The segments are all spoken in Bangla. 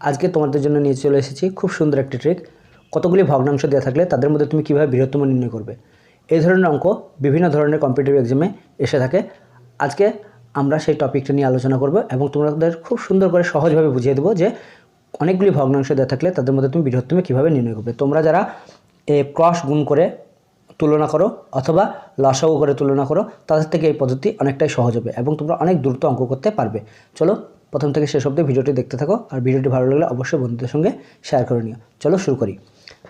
আজকে তোমাদের জন্য নিয়ে চলে এসেছি খুব সুন্দর একটি ট্রিক কতগুলি ভগ্নাংশ দেওয়া থাকলে তাদের মধ্যে তুমি কীভাবে বৃহত্তম নির্ণয় করবে? এই ধরনের অঙ্ক বিভিন্ন ধরনের কম্পিটিটিভ এক্সামে এসে থাকে। আজকে আমরা সেই টপিকটা নিয়ে আলোচনা করব এবং তোমাদের খুব সুন্দর করে সহজভাবে বুঝিয়ে দেবো যে অনেকগুলি ভগ্নাংশ দেওয়া থাকলে তাদের মধ্যে তুমি বৃহত্তম কীভাবে নির্ণয় করবে। তোমরা যারা এ ক্রস গুণ করে তুলনা করো অথবা লসাগু করে তুলনা করো, তাদের থেকে এই পদ্ধতি অনেকটাই সহজ হবে এবং তোমরা অনেক দ্রুত অঙ্ক করতে পারবে। চলো প্রথম থেকে শেষ অব্দি ভিডিওটি দেখতে থাকো আর ভিডিওটি ভালো লাগলে অবশ্যই বন্ধুদের সঙ্গে শেয়ার করে নিও। চলো শুরু করি।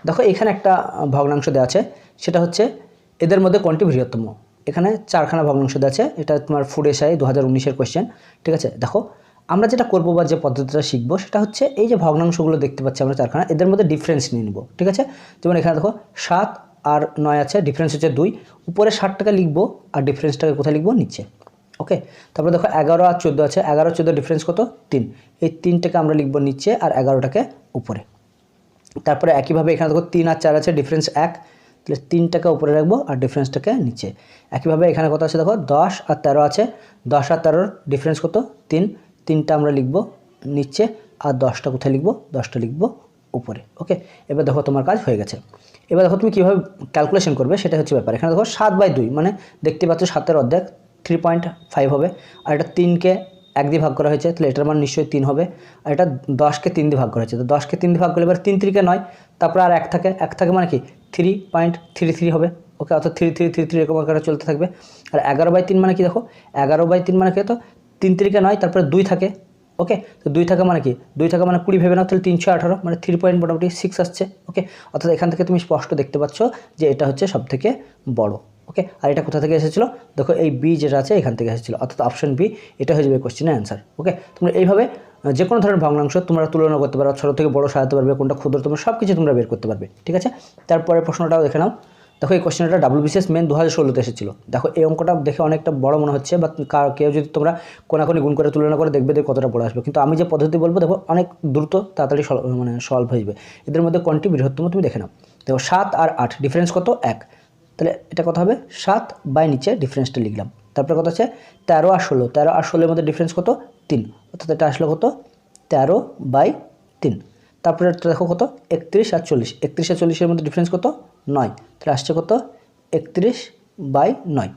দেখো, এখানে একটা ভগ্নাংশ দেওয়া আছে, সেটা হচ্ছে এদের মধ্যে কোনটি বৃহত্তম? এখানে চারখানা ভগ্নাংশ দেওয়া আছে, এটা তোমার ফুড এসআই দু হাজার উনিশের কোয়েশ্চেন ঠিক আছে? দেখো, আমরা যেটা করব বা যে পদ্ধতিটা শিখব, সেটা হচ্ছে এই যে ভগ্নাংশগুলো দেখতে পাচ্ছি আমরা চারখানা, এদের মধ্যে ডিফারেন্স নিয়ে নেব, ঠিক আছে? যেমন এখানে দেখো, সাত আর নয় আছে ডিফারেন্স হচ্ছে দুই, উপরে ষাট টাকা লিখব আর ডিফারেন্সটাকে কোথায় লিখব? নিচে। ওকে তারপরে দেখো এগারো আর চোদ্দ আছে। এগারো, চোদ্দ ডিফারেন্স কত? তিন। এই তিনটাকে আমরা লিখব নিচে আর এগারোটাকে উপরে। তারপরে একইভাবে এখানে দেখো তিন আর চার আছে ডিফারেন্স এক। তাহলে তিনটাকে উপরে রাখব আর ডিফারেন্সটাকে নিচে। একইভাবে এখানে কত আছে দেখো? দশ আর তেরো আছে। দশ আর তেরোর ডিফারেন্স কত? তিন। তিনটা আমরা লিখব নিচে আর দশটা কোথায় লিখব? দশটা লিখব উপরে। ওকে এবার দেখো তোমার কাজ হয়ে গেছে। এবার দেখো তুমি কীভাবে ক্যালকুলেশন করবে সেটা হচ্ছে ব্যাপার। এখানে দেখো সাত বাই দুই মানে দেখতে পাচ্ছ সাতের অর্ধেক। থ্রি পয়েন্ট ফাইভ হবে, আর এটা তিনকে এক দিয়ে ভাগ করা হয়েছে, তাহলে এটার মান নিশ্চয়ই তিন হবে, আর এটা দশকে তিন দিয়ে ভাগ করা হয়েছে, তো দশকে তিন দিয়ে ভাগ করলে এবার তিন তিরিকে নয়, তারপরে আর এক থাকে এক থাকে মানে কি? থ্রি পয়েন্ট থ্রি থ্রি হবে ওকে অর্থাৎ থ্রি থ্রি থ্রি থ্রি এরকম আকারে চলতে থাকবে, আর এগারো বাই তিন মানে কি দেখো? এগারো বাই তিন মানে কি তো? তিন তিরিকে নয়, তারপরে দুই থাকে ওকে তো দুই থাকা মানে কি? দুই থাকা মানে কুড়ি, ভেবে নাও, তাহলে তিনশো আঠারো মানে থ্রি পয়েন্ট মোটামুটি সিক্স আসছে ওকে অর্থাৎ এখান থেকে তুমি স্পষ্ট দেখতে পাচ্ছ যে এটা হচ্ছে সব থেকে বড়। ওকে আর এটা কোথা থেকে এসেছিল? দেখো এই বি যেটা আছে এখান থেকে এসেছিল। অর্থাৎ অপশন বি এটা হয়ে যাবে কোশ্চেনের অ্যান্সার ওকে তোমরা এইভাবে যে কোনো ধরনের ভগ্নাংশ তোমরা তুলনা করতে পারো, ছোটো থেকে বড় সাজাতে পারবে, কোনটা ক্ষুদ্র, তোমরা সব কিছু তোমরা বের করতে পারবে, ঠিক আছে? তারপরে প্রশ্নটাও দেখে নাও। দেখো এই কোশ্চেনটা ডাব্লিউবিসিএস মেন দু হাজার ষোলোতে এসেছিল। দেখো এই অঙ্কটা দেখে অনেকটা বড় মনে হচ্ছে বা কেউ যদি তোমরা কোনাকুনি গুণ করে তুলনা করে দেখবে যে কতটা বড় আসবে। কিন্তু আমি যে পদ্ধতি বলব, দেখো অনেক দ্রুত তাড়াতাড়ি মানে সলভ হয়ে যাবে। এদের মধ্যে কোনটি বৃহত্তম তুমি দেখে নাও। দেখো সাত আর আট ডিফারেন্স কত? এক। তাহলে এটা কত হবে? সাত বাই নিচে ডিফারেন্সটা লিখলাম। তারপরে কত আছে? তেরো আর ষোলো। তেরো আর ষোলোর মধ্যে ডিফারেন্স কত? তিন। অর্থাৎ এটা আসলো কত? তেরো বাই তিন। তারপরে দেখো কত? একত্রিশ আর চল্লিশ। একত্রিশ আর চল্লিশের মধ্যে ডিফারেন্স কত? নয়। তাহলে আসছে কত? একত্রিশ বাই নয়।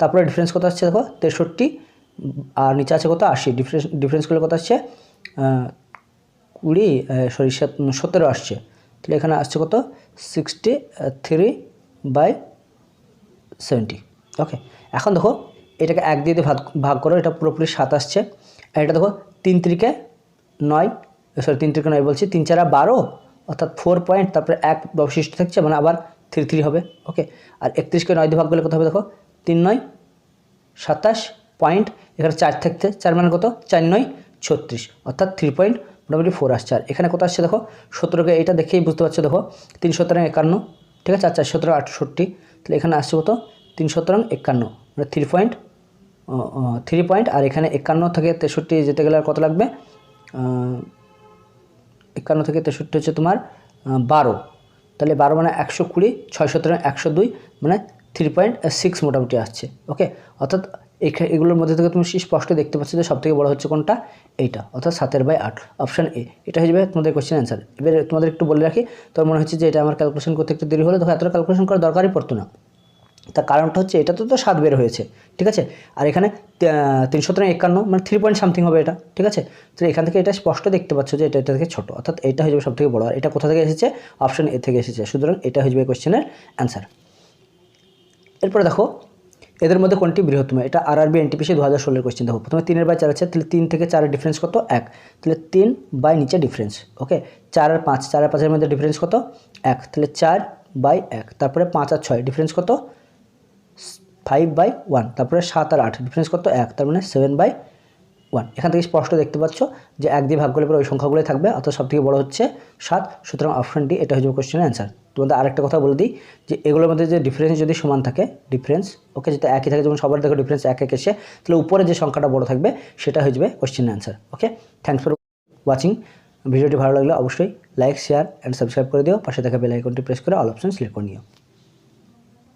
তারপরে ডিফারেন্স কত আসছে দেখো? তেষট্টি। আর নিচে আছে কত? আশি। ডিফারেন্স ডিফারেন্সগুলো কত আসছে? কুড়ি সরি সতেরো আসছে। তাহলে এখানে আসছে কত? Sixty three by seventy okay এখন দেখো, এটাকে এক দিয়ে ভাগ ভাগ করো, এটা পুরোপুরি সাত আসছে। আর এটা দেখো, তিন তিরিকে নয় সরি তিন তিরিকে নয় বলছি, তিন চারা বারো, অর্থাৎ ফোর পয়েন্ট তারপরে এক অবশিষ্ট থাকছে মানে আবার থ্রি থ্রি হবে। ওকে আর একত্রিশকে নয় দিয়ে ভাগ করলে কত হবে দেখো, তিন নয়, সাতাশ পয়েন্ট এখানে চার থাকতে, চার মানে কত? চার নয়, ছত্রিশ, অর্থাৎ থ্রি পয়েন্ট মোটামুটি ফোর আসছে। আর এখানে কত আসছে দেখো, সতেরোকে এটা দেখেই বুঝতে পারছ দেখো, তিন সতেরো একান্ন, ঠিক আছে, আর চার সতেরো আটষট্টি তাহলে এখানে আসছে কত? তিন সতেরো একান্ন। মানে থ্রি পয়েন্ট থ্রি পয়েন্ট আর এখানে একান্ন থেকে তেষট্টি যেতে গেলে আর কত লাগবে? একান্ন থেকে তেষট্টি হচ্ছে তোমার বারো। তাহলে বারো মানে একশো কুড়ি ছয় সতেরো একশো দুই মানে থ্রি পয়েন্ট সিক্স মোটামুটি আসছে। ওকে অর্থাৎ এগুলোর মধ্যে থেকে তুমি স্পষ্ট দেখতে পাচ্ছ যে সবথেকে বড় হচ্ছে কোনটা? এইটা, অর্থাৎ সাতের বাই আট অপশান এ এটা হয়ে যাবে তোমাদের কোশ্চেন অ্যান্সার এবার তোমাদের একটু বলে রাখি তোর মনে হচ্ছে যে এটা আমার ক্যালকুলেশন করতে একটু দেরি হলো, দেখো এতটা ক্যালকুলেশন করার দরকারই পড়তো না। তার কারণটা হচ্ছে এটা তো তো সাত বের হয়েছে, ঠিক আছে? আর এখানে তিনশো একান্ন মানে থ্রি পয়েন্ট সামথিং হবে এটা, ঠিক আছে? তো এখান থেকে এটা স্পষ্ট দেখতে পাচ্ছ যে এটা এটা থেকে ছোটো, অর্থাৎ এটা হয়ে যাবে সব থেকে বড়। আর এটা কোথা থেকে এসেছে? অপশান এ থেকে এসেছে। সুতরাং এটা হয়ে যাবে কোশ্চেনের অ্যান্সার এরপরে দেখো এদের মধ্যে কোনটি বৃহত্তম? এটা আর আরবি এনটিপিসি দু হাজার ষোলোর কোয়েশ্চেন দেখো। প্রথমে তিনের বাই চার আছে, তাহলে তিন থেকে চারের ডিফারেন্স কত? এক। তাহলে তিন বাই নিচে ডিফারেন্স ওকে চার আর পাঁচ, চার আর পাঁচের মধ্যে ডিফারেন্স কত? এক। তাহলে চার বাই এক। তারপরে পাঁচ আর ছয় ডিফারেন্স কত? ফাইভ বাই ওয়ান তারপরে সাত আর আট ডিফারেন্স কত? এক। তার মানে সেভেন বাই ওয়ান এখান থেকে স্পষ্ট দেখতে পাচ্ছ যে এক দিয়ে ভাগ করলে পরে ওই সংখ্যাগুলোই থাকবে, অর্থাৎ সব থেকে বড় হচ্ছে সাত, সুতরাং অপশন ডি এটা হয়ে যাবে কোশ্চেনের অ্যান্সার তোমাদের আরেকটা কথা বলে দিই যে এগুলোর মধ্যে যে ডিফারেন্স যদি সমান থাকে ডিফারেন্স ওকে যেটা একই থাকে, যেমন সবার দেখো ডিফারেন্স এক এক এসে, তাহলে উপরে যে সংখ্যাটা বড় থাকবে, সেটা হয়ে যাবে কোশ্চেনের answer okay thanks for watching ভিডিওটি ভালো লাগলে অবশ্যই লাইক শেয়ার অ্যান্ড সাবস্ক্রাইব করে দিও। পাশে থাকা বেল আইকনটি প্রেস করে অল অপশন সিলেক্ট করে নিও।